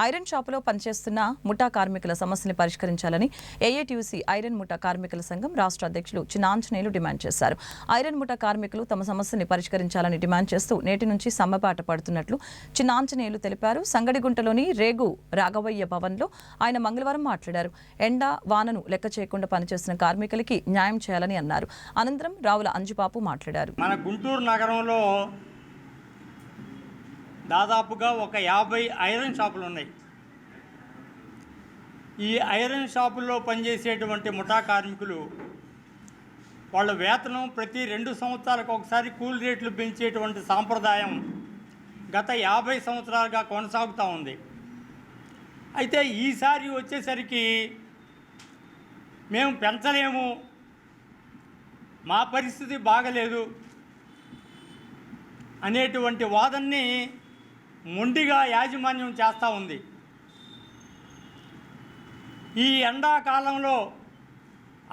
Iron షాపులో పనిచేస్తున్న ముఠా కార్మికుల సమస్యని పరిష్కరించాలని ఏఐటీయూసీ ఐరన్ ముఠా కార్మికుల సంఘం రాష్ట్ర అధ్యక్షులు చిన్నాంజనేయులు డిమాండ్ చేశారు. ఐరన్ ముఠా కార్మికులు తమ సమస్యని పరిష్కరించాలని డిమాండ్ చేస్తూ నేటి నుంచి సమ్మబాట పడుతున్నట్లు చిన్నాంజనేయులు తెలిపారు. సంగడిగుంటలోని రేగు రాఘవయ్య భవన్లో ఆయన మంగళవారం మాట్లాడారు. ఎండ వానను లెక్క చేయకుండా పనిచేస్తున్న కార్మికులకి న్యాయం చేయాలని అన్నారు. అనంతరం రావుల అంజుబాబు మాట్లాడారు. మన గుంటూరు నగరంలో దాదాపుగా ఒక యాభై ఐరన్ షాపులు ఉన్నాయి. ఈ ఐరన్ షాపుల్లో పనిచేసేటువంటి ముఠా కార్మికులు వాళ్ళ వేతనం ప్రతి రెండు సంవత్సరాలకు ఒకసారి కూల్ రేట్లు పెంచేటువంటి సాంప్రదాయం గత యాభై సంవత్సరాలుగా కొనసాగుతూ ఉంది. అయితే ఈసారి వచ్చేసరికి మేము పెంచలేము. మా పరిస్థితి బాగలేదు అనేటువంటి వాదనని మొండిగా యాజమాన్యం చేస్తూ ఉంది. ఈ ఎండాకాలంలో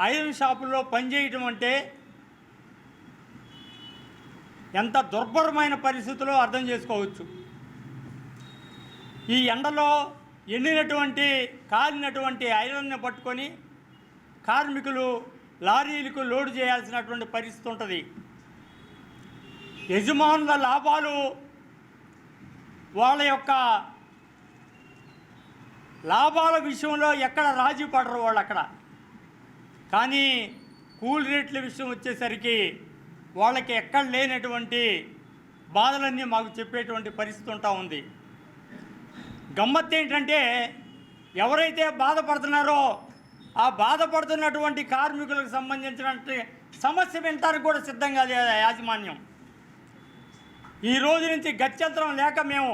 ఐరన్ షాపుల్లో పనిచేయటం అంటే ఎంత దుర్భరమైన పరిస్థితుల్లో అర్థం చేసుకోవచ్చు. ఈ ఎండలో ఎండినటువంటి కాలినటువంటి ఐరన్ని పట్టుకొని కార్మికులు లారీలకు లోడ్ చేయాల్సినటువంటి పరిస్థితి ఉంటుంది. యజమానుల లాభాలు వాళ్ళ యొక్క లాభాల విషయంలో ఎక్కడ రాజీ పడరు వాళ్ళు అక్కడ. కానీ కూల్ రేట్ల విషయం వచ్చేసరికి వాళ్ళకి ఎక్కడ లేనటువంటి బాధలన్నీ మాకు చెప్పేటువంటి పరిస్థితి ఉంటా ఉంది. గమ్మత్తు ఏంటంటే ఎవరైతే బాధపడుతున్నారో ఆ బాధపడుతున్నటువంటి కార్మికులకు సంబంధించినటువంటి సమస్య వింటానికి కూడా సిద్ధంగా లేదు ఆ యాజమాన్యం. ఈ రోజు నుంచి గత్యంతరం లేక మేము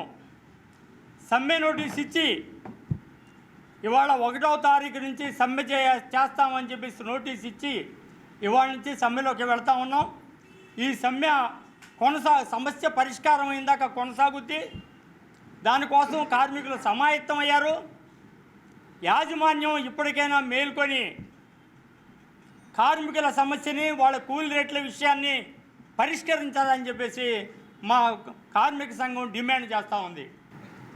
సమ్మె నోటీస్ ఇచ్చి ఇవాళ ఒకటవ తారీఖు నుంచి సమ్మె చే చేస్తామని చెప్పేసి నోటీస్ ఇచ్చి ఇవాళ నుంచి సమ్మెలోకి వెళ్తా ఉన్నాం. ఈ సమ్మె కొనసా సమస్య పరిష్కారం అయిందాక కొనసాగుద్ది. దానికోసం కార్మికులు సమాయత్తమయ్యారు యాజమాన్యం ఇప్పటికైనా మేల్కొని కార్మికుల సమస్యని వాళ్ళ కూలి రేట్ల విషయాన్ని పరిష్కరించాలని చెప్పేసి మా కార్మిక సంఘం డిమాండ్ చేస్తూ ఉంది.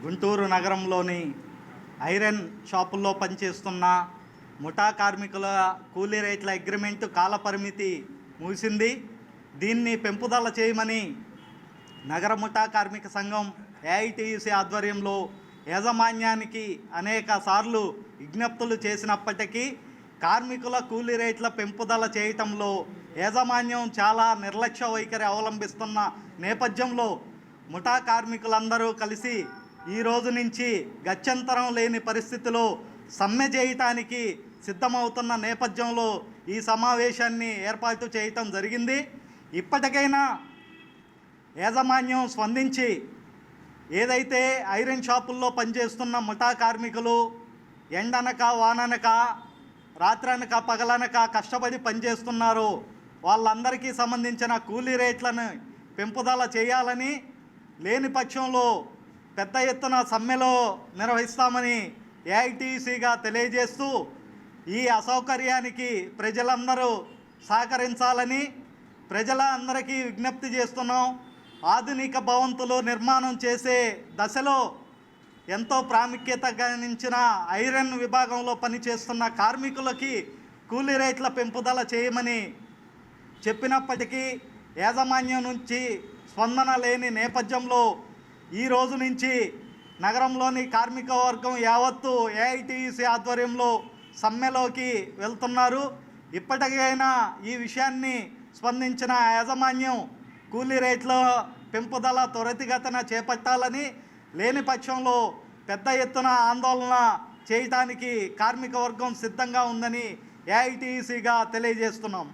గుంటూరు నగరంలోని ఐరన్ షాపుల్లో పనిచేస్తున్న ముఠా కార్మికుల కూలీ రేట్ల అగ్రిమెంటు కాలపరిమితి ముగిసింది. దీన్ని పెంపుదల చేయమని నగర ముఠా కార్మిక సంఘం ఏఐటీయూసీ ఆధ్వర్యంలో యాజమాన్యానికి అనేక సార్లు విజ్ఞప్తులు చేసినప్పటికీ కార్మికుల కూలీ రేట్ల పెంపుదల చేయటంలో యాజమాన్యం చాలా నిర్లక్ష్య వైఖరి అవలంబిస్తున్న నేపథ్యంలో ముఠా కార్మికులందరూ కలిసి ఈ రోజు నుంచి గత్యంతరం లేని పరిస్థితిలో సమ్మె చేయటానికి సిద్ధమవుతున్న నేపథ్యంలో ఈ సమావేశాన్ని ఏర్పాటు చేయటం జరిగింది. ఇప్పటికైనా యాజమాన్యం స్పందించి ఏదైతే ఐరన్ షాపుల్లో పనిచేస్తున్న ముఠా కార్మికులు ఎండనక వాననక రాత్రనక పగలనక కష్టపడి పనిచేస్తున్నారో వాళ్ళందరికీ సంబంధించిన కూలీ రేట్లను పెంపుదల చేయాలని లేని పక్షంలో పెద్ద ఎత్తున సమ్మెలో నిర్వహిస్తామని ఏఐటీసీగా తెలియజేస్తూ ఈ అసౌకర్యానికి ప్రజలందరూ సహకరించాలని ప్రజలందరికీ విజ్ఞప్తి చేస్తున్నాం. ఆధునిక భవంతులు నిర్మాణం చేసే దశలో ఎంతో ప్రాముఖ్యత గణించిన ఐరన్ విభాగంలో పనిచేస్తున్న కార్మికులకి కూలీ రేట్ల పెంపుదల చేయమని చెప్పినప్పటికీ యాజమాన్యం నుంచి స్పందన లేని నేపథ్యంలో ఈ రోజు నుంచి నగరంలోని కార్మిక వర్గం యావత్తు ఏఐటీసీ ఆధ్వర్యంలో సమ్మెలోకి వెళ్తున్నారు. ఇప్పటికైనా ఈ విషయాన్ని స్పందించిన యాజమాన్యం కూలీ రేట్ల పెంపుదల త్వరితగతన చేపట్టాలని లేని పక్షంలో పెద్ద ఎత్తున ఆందోళన చేయటానికి కార్మిక వర్గం సిద్ధంగా ఉందని ఏఐటీసీగా తెలియజేస్తున్నాం.